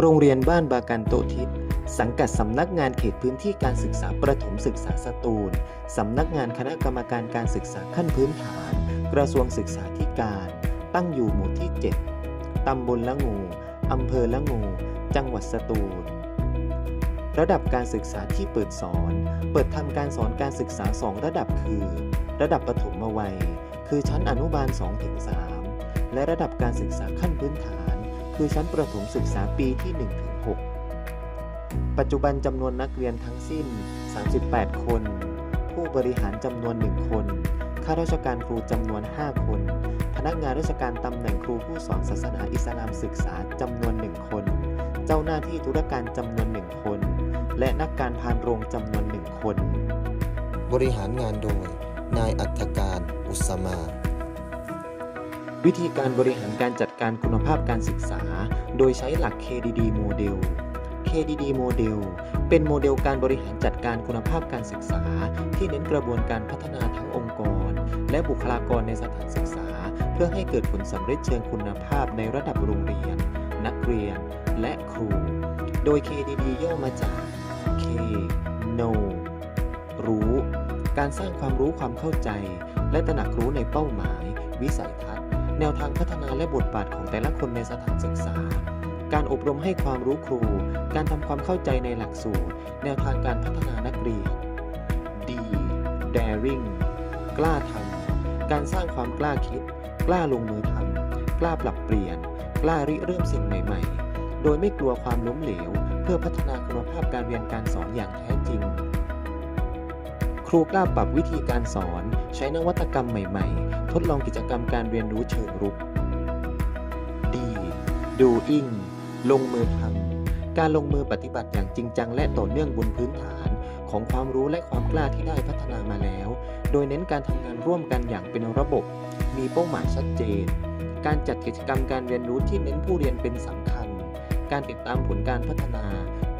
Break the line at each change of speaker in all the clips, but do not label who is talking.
โรงเรียนบ้านบากันโตทิศ สังกัดสำนักงานเขตพื้นที่การศึกษาประถมศึกษาสตูล สำนักงานคณะกรรมการการศึกษาขั้นพื้นฐาน กระทรวงศึกษาธิการ ตั้งอยู่หมู่ที่ 7 ตำบลละงูอำเภอละงู จังหวัดสตูล ระดับการศึกษาที่เปิดสอน เปิดทำการสอนการศึกษา 2 ระดับคือ ระดับประถมวัย คือชั้นอนุบาล 2-3 และระดับการศึกษาขั้นพื้นฐาน คือชั้นประถมศึกษาปีที่ 1-6 ปัจจุบันจำนวนนักเรียนทั้งสิ้น 38 คน ผู้บริหารจำนวน 1 คน ข้าราชการครูจำนวน 5 คน พนักงานราชการตำแหน่งครูผู้สอนศาสนาอิสลามศึกษาจำนวน 1 คน เจ้าหน้าที่ธุรการจำนวน 1 คน และนักการพานโรงจำนวน 1 คน
บริหารงานโดย นายอัฐการ อุสมา
วิธีการบริหารการจัดการคุณภาพการศึกษา โดยใช้หลัก KDD โมเดล KDD โมเดลเป็นโมเดลการบริหารจัดการคุณภาพการศึกษา ที่เน้นกระบวนการพัฒนาทั้งองค์กร และบุคลากรในสถานศึกษา เพื่อให้เกิดผลสำเร็จเชิงคุณภาพในระดับโรงเรียน นักเรียน และครู โดย KDD ย่อมาจาก K Know รู้ การสร้างความรู้ความเข้าใจ และตระหนักรู้ในเป้าหมาย วิสัยทัศน์ แนวทางพัฒนาและบทบาทของแต่ละคนในสถานศึกษา การอบรมให้ความรู้ครู การทำความเข้าใจในหลักสูตร แนวทางการพัฒนานักเรียน D daring กล้าทำการสร้างความกล้าคิด กล้าลงมือทำกล้าปรับเปลี่ยน กล้าริเริ่มสิ่งใหม่ ๆ โดยไม่กลัวความล้มเหลว เพื่อพัฒนาคุณภาพการเรียนการสอนอย่างแท้จริง ครูกล้าปรับวิธีการสอน ใช้นวัตกรรมใหม่ๆ ทดลองกิจกรรมการเรียนรู้เชิงรุก D doing ลงมือทำการลงมือปฏิบัติอย่างจริงจังและต่อเนื่องบนพื้นฐาน ของความรู้และความกล้าที่ได้พัฒนามาแล้ว โดยเน้นการทำงานร่วมกันอย่างเป็นระบบ มีเป้าหมายชัดเจน การจัดกิจกรรมการเรียนรู้ที่เน้นผู้เรียนเป็นสำคัญ การติดตามผลการพัฒนา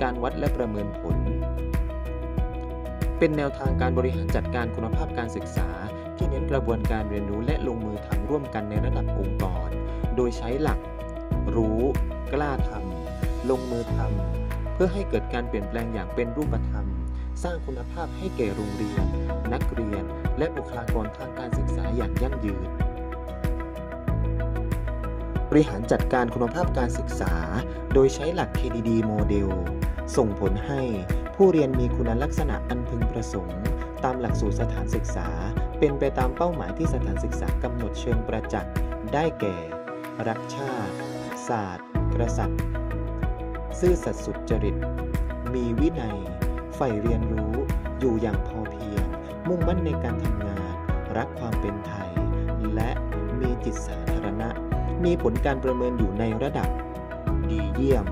การวัดและประเมินผล เป็นแนวทางการบริหารจัดการคุณภาพการศึกษา ที่เน้นกระบวนการเรียนรู้และลงมือทำร่วมกันในระดับองค์กร โดยใช้หลัก รู้ กล้าทำลงมือทำเพื่อให้เกิดการเปลี่ยนแปลงอย่างเป็นรูปธรรม สร้างคุณภาพให้แก่โรงเรียน นักเรียน และบุคลากรทางการศึกษาอย่างยั่งยืนบริหารจัดการคุณภาพการศึกษา โดยใช้หลัก KDD โมเดล ส่งผลให้ผู้เรียนมีคุณลักษณะอันพึงประสงค์ ตามหลักสูตรสถานศึกษา เป็นไปตามเป้าหมายที่สถานศึกษากำหนดเชิงประจักษ์ได้แก่ รักชาติ ศาสตร์กษัตริย์ซื่อสัตย์สุจริต มีวินัย ใฝ่เรียนรู้ อยู่อย่างพอเพียง มุ่งมั่นในการทำงาน รักความเป็นไทย และมีจิตสาธารณะ มีผลการประเมินอยู่ในระดับ ดีเยี่ยม